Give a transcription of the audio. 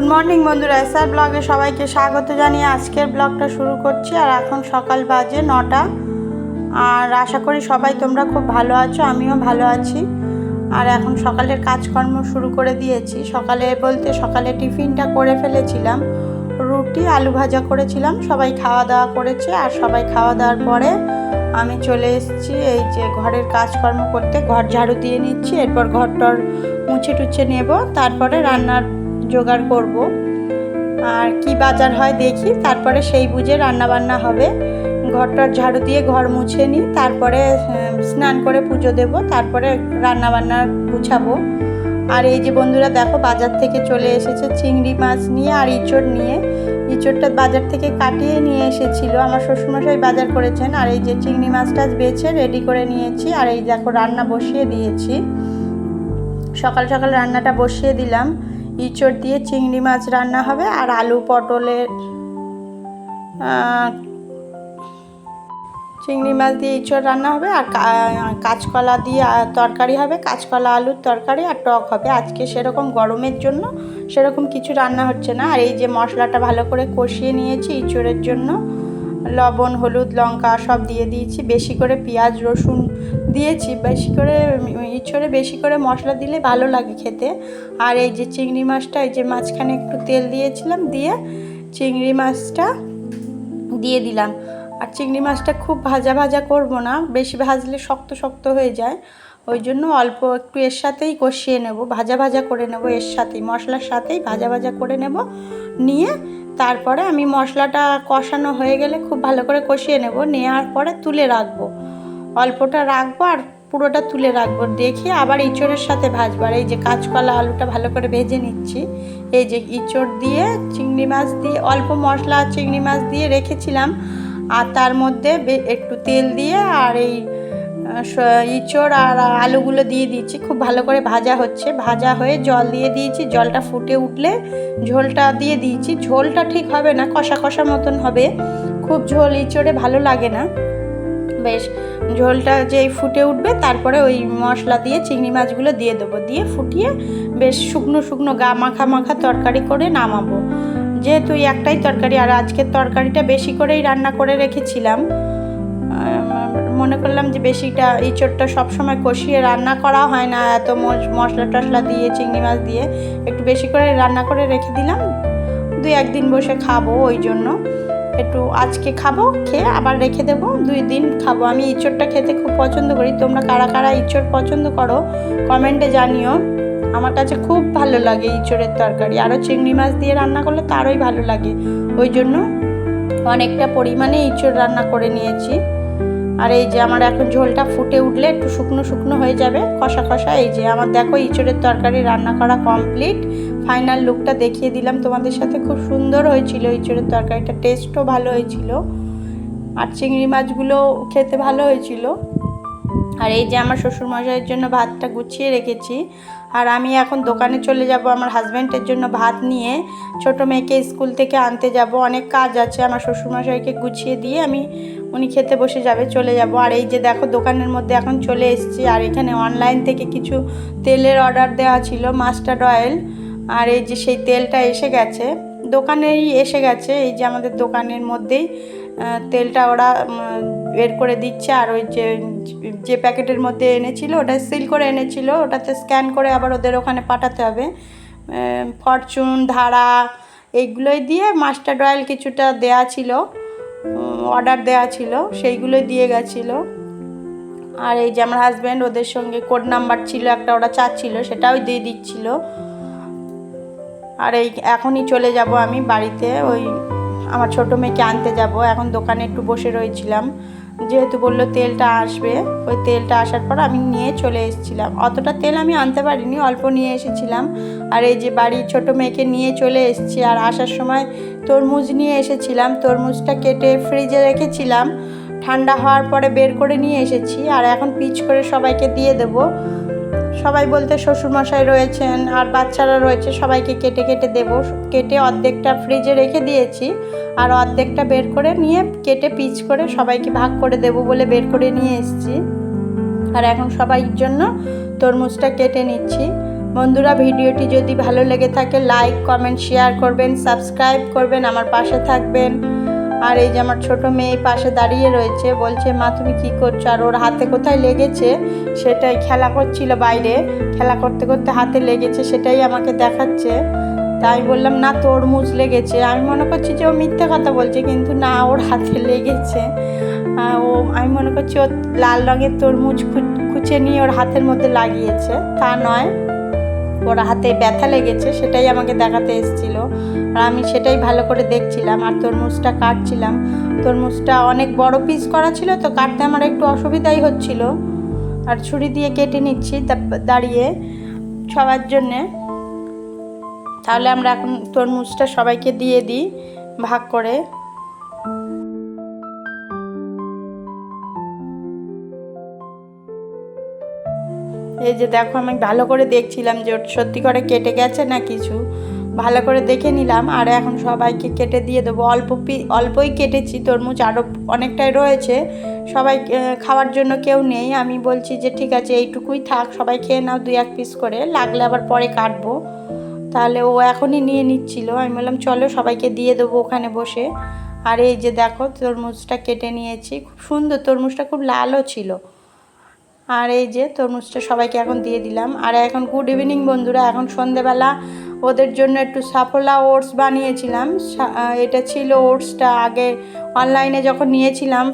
Good morning বন্ধুরা। SR ব্লগে সবাইকে স্বাগত জানিয়ে আজকের ব্লগটা শুরু করছি। আর এখন সকাল বাজে নটা। আর আশা করি সবাই তোমরা খুব ভালো আছো, আমিও ভালো আছি। আর এখন সকালের কাজকর্ম শুরু করে দিয়েছি। সকালে বলতে সকালে টিফিনটা করে ফেলেছিলাম। রুটি, আলু ভাজা করেছিলাম। সবাই খাওয়া দাওয়া করেছে। আর সবাই খাওয়া দাওয়ার পরে আমি চলে এসেছি। এই যে ঘরের কাজকর্ম করতে ঘর ঝাড়ু দিয়ে নিচ্ছি। এরপর ঘরটর মুছে টুছে নেব। তারপরে রান্নার জোগাড় করব। আর কি বাজার হয় দেখি, তারপরে সেই বুঝে রান্না বান্না হবে। ঘরটার ঝাড়ু দিয়ে ঘর মুছে নিই, তারপরে স্নান করে পুজো দেব, তারপরে রান্না বান্না গুছাবো। আর এই যে বন্ধুরা দেখো, বাজার থেকে চলে এসেছে চিংড়ি মাছ নিয়ে আর ইঁচড় নিয়ে। ইঁচড়টা বাজার থেকে কাটিয়ে নিয়ে এসেছিল, আমার শ্বশুরমশাই বাজার করেছেন। আর এই যে চিংড়ি মাছটা বেছে রেডি করে নিয়েছি, আর এই দেখো রান্না বসিয়ে দিয়েছি। সকাল সকাল রান্নাটা বসিয়ে দিলাম। ইঁচড় দিয়ে চিংড়ি মাছ রান্না হবে আর আলু পটলের চিংড়ি মাছ দিয়ে ইঁচড় রান্না হবে আর কাঁচকলা দিয়ে তরকারি হবে, কাঁচকলা আলুর তরকারি আর টক হবে। আজকে সেরকম গরমের জন্য সেরকম কিছু রান্না হচ্ছে না। আর এই যে মশলাটা ভালো করে কষিয়ে নিয়েছি ইঁচড়ের জন্য লবণ, হলুদ, লঙ্কা সব দিয়ে দিয়েছি। বেশি করে পেঁয়াজ, রসুন দিয়েছি। বেশি করে ইঁচড়ে বেশি করে মশলা দিলে ভালো লাগে খেতে। আর এই যে চিংড়ি মাছটা, এই যে মাঝখানে একটু তেল দিয়েছিলাম, দিয়ে চিংড়ি মাছটা দিয়ে দিলাম। আর চিংড়ি মাছটা খুব ভাজা ভাজা করব না, বেশি ভাজলে শক্ত শক্ত হয়ে যায়। ওই জন্য অল্প একটু এর সাথেই কষিয়ে নেব, ভাজা ভাজা করে নেব এর সাথেই, মশলার সাথেই ভাজা ভাজা করে নেব, নিয়ে তারপরে আমি মশলাটা কষানো হয়ে গেলে খুব ভালো করে কষিয়ে নেব। নেওয়ার পরে তুলে রাখব। অল্পটা রাখব আর পুরোটা তুলে রাখব। দেখে আবার ইঁচড়ের সাথে ভাজবো। আর এই যে কাঁচকলা আলুটা ভালো করে ভেজে নিচ্ছি। এই যে ইঁচড় দিয়ে চিংড়ি মাছ দিয়ে অল্প মশলা চিংড়ি মাছ দিয়ে রেখেছিলাম। আর তার মধ্যে একটু তেল দিয়ে আর এই ইঁচড় আর আলুগুলো দিয়ে দিয়েছি। খুব ভালো করে ভাজা হচ্ছে। ভাজা হয়ে জল দিয়ে দিয়েছি। জলটা ফুটে উঠলে ঝোলটা দিয়ে দিয়েছি। ঝোলটা ঠিক হবে না, কষা কষা মতন হবে। খুব ঝোল ইঁচড়ে ভালো লাগে না। বেশ, ঝোলটা যেই ফুটে উঠবে, তারপরে ওই মশলা দিয়ে চিংড়ি মাছগুলো দিয়ে দেবো। দিয়ে ফুটিয়ে বেশ শুকনো শুকনো গা মাখা মাখা তরকারি করে নামাবো। যেহেতু একটাই তরকারি, আর আজকের তরকারিটা বেশি করেই রান্না করে রেখেছিলাম। মনে করলাম যে বেশিটা ইঁচড়টা সবসময় কষিয়ে রান্না করা হয় না। এত মশ- মশলা টশলা দিয়ে, চিংড়ি মাছ দিয়ে একটু বেশি করে রান্না করে রেখে দিলাম। দুই একদিন বসে খাব ওই জন্য। একটু আজকে খাব, খেয়ে আবার রেখে দেবো। দুই দিন খাব। আমি ইঁচড়টা খেতে খুব পছন্দ করি। তোমরা কারা কারা ইঁচড় পছন্দ করো, কমেন্টে জানিও। আমার কাছে খুব ভালো লাগে ইঁচড়ের তরকারি। আরও চিংড়ি মাছ দিয়ে রান্না করলে তারই ভালো লাগে। ওই জন্য অনেকটা পরিমাণে ইঁচড় রান্না করে নিয়েছি। আর এই যে আমার এখন ঝোলটা ফুটে উঠলে একটু শুকনো শুকনো হয়ে যাবে, কষা কষা। এই যে আমার দেখো ইঁচড়ের তরকারি রান্না করা কমপ্লিট ফাইনাল লুকটা দেখিয়ে দিলাম তোমাদের সাথে। খুব সুন্দর হয়েছিল ইঁচড়ের তরকারিটা টেস্টও ভালো হয়েছিল। আর চিংড়ি মাছগুলো খেতে ভালো হয়েছিল। আর এই যে আমার শ্বশুরমশাইয়ের জন্য ভাতটা গুছিয়ে রেখেছি। আর আমি এখন দোকানে চলে যাব আমার হাজব্যান্ডের জন্য ভাত নিয়ে। ছোট মেয়েকে স্কুল থেকে আনতে যাব। অনেক কাজ আছে। আমার শ্বশুরমশাইকে গুছিয়ে দিয়ে আমি উনি খেতে বসে যাবে, চলে যাব। আর এই যে দেখো, দোকানের মধ্যে এখন চলে এসেছি। আর এখানে অনলাইন থেকে কিছু তেলের অর্ডার দেওয়া ছিল মাস্টার্ড অয়েল আর এই যে সেই তেলটা এসে গেছে। দোকানেই এসে গেছে। এই যে আমাদের দোকানের মধ্যেই তেলটা ওরা বের করে দিচ্ছে। আর ওই যে যে প্যাকেটের মধ্যে এনেছিল, ওটা সিল করে এনেছিল। ওটাতে স্ক্যান করে আবার ওদের ওখানে পাঠাতে হবে। ফরচুন ধারা, এইগুলোই দিয়ে মাস্টার্ড অয়েল কিছুটা দেয়া ছিল। অর্ডার দেওয়া ছিল সেইগুলো দিয়ে গেছিল। আর এই যে আমার হাজব্যান্ড ওদের সঙ্গে কোড নাম্বার ছিল, একটা ওরা চাচ্ছিল, সেটাও দিয়ে দিচ্ছিল। আর এই, এখনই চলে যাব আমি বাড়িতে, ওই আমার ছোটো মেয়েকে আনতে যাব। এখন দোকানে একটু বসে রয়েছিলাম। যেহেতু বলল তেলটা আসবে, ওই তেলটা আসার পর আমি নিয়ে চলে এসেছিলাম। অতটা তেল আমি আনতে পারিনি, অল্প নিয়ে এসেছিলাম। আর এই যে বাড়ির ছোটো মেয়েকে নিয়ে চলে এসেছি, আর আসার সময় তরমুজ নিয়ে এসেছিলাম। তরমুজটা কেটে ফ্রিজে রেখেছিলাম। ঠান্ডা হওয়ার পরে বের করে নিয়ে এসেছি। আর এখন পিচ করে সবাইকে দিয়ে দেবো। সবাই বলতে শ্বশুরমশাই রয়েছেন আর বাচ্চারা রয়েছে, সবাইকে কেটে কেটে দেবো। কেটে অর্ধেকটা ফ্রিজে রেখে দিয়েছি আর অর্ধেকটা বের করে নিয়ে কেটে পিচ করে সবাইকে ভাগ করে দেবো বলে বের করে নিয়ে এসেছি। আর এখন সবাই জন্য তরমুজটা কেটে নিচ্ছি। বন্ধুরা, ভিডিওটি যদি ভালো লেগে থাকে লাইক কমেন্ট শেয়ার করবেন সাবস্ক্রাইব করবেন, আমার পাশে থাকবেন। আর এই যে আমার ছোট মেয়ে পাশে দাঁড়িয়ে রয়েছে, বলছে, মা, তুমি কী করছ? আর ওর হাতে কোথায় লেগেছে সেটাই খেলা করছিল বাইরে, খেলা করতে করতে হাতে লেগেছে সেটাই আমাকে দেখাচ্ছে। তাই বললাম, না, তরমুজ লেগেছে। আমি মনে করছি যে ও মিথ্যে কথা বলছে, কিন্তু না, ওর হাতে লেগেছে। ও, আমি মনে করছি, ও লাল রঙের তরমুজ খুঁচে নিয়ে ওর হাতের মধ্যে লাগিয়েছে। তা নয়। ওর হাতে ব্যথা লেগেছে, সেটাই আমাকে দেখাতে এসেছিল। আর আমি সেটাই ভালো করে দেখছিলাম, আর তরমুজটা কাটছিলাম। তরমুজটা অনেক বড় পিস করা ছিল, তো কাটতে আমার একটু অসুবিধাই হচ্ছিল। আর ছুরি দিয়ে কেটে নিচ্ছি দাঁড়িয়ে সবার জন্যে। তাহলে আমরা এখন তরমুজটা সবাইকে দিয়ে দিই ভাগ করে। এই যে দেখো, আমি ভালো করে দেখছিলাম যে সত্যি করে কেটে গেছে না কিছু। ভালো করে দেখে নিলাম, আর এখন সবাইকে কেটে দিয়ে দেবো। অল্প অল্পই কেটেছি, তরমুজ আরও অনেকটাই রয়েছে। সবাই খাওয়ার জন্য কেউ নেই। আমি বলছি যে ঠিক আছে, এইটুকুই থাক, সবাই খেয়ে নাও দুই এক পিস করে। লাগলে আবার পরে কাটবো। তাহলে ও এখনই নিয়ে নিচ্ছিল। আমি বললাম, চলো সবাইকে দিয়ে দেবো ওখানে বসে। আর এই যে দেখো, তরমুজটা কেটে নিয়েছি। খুব সুন্দর, তরমুজটা খুব লালও ছিল। আর এই যে তরমুজটা সবাইকে এখন দিয়ে দিলাম। আর এখন গুড ইভিনিং বন্ধুরা, এখন সন্ধেবেলা। ওদের জন্য একটু সাফোলা ওটস বানিয়েছিলাম। এটা ছিল ওটসটা আগে অনলাইনে যখন নিয়েছিলাম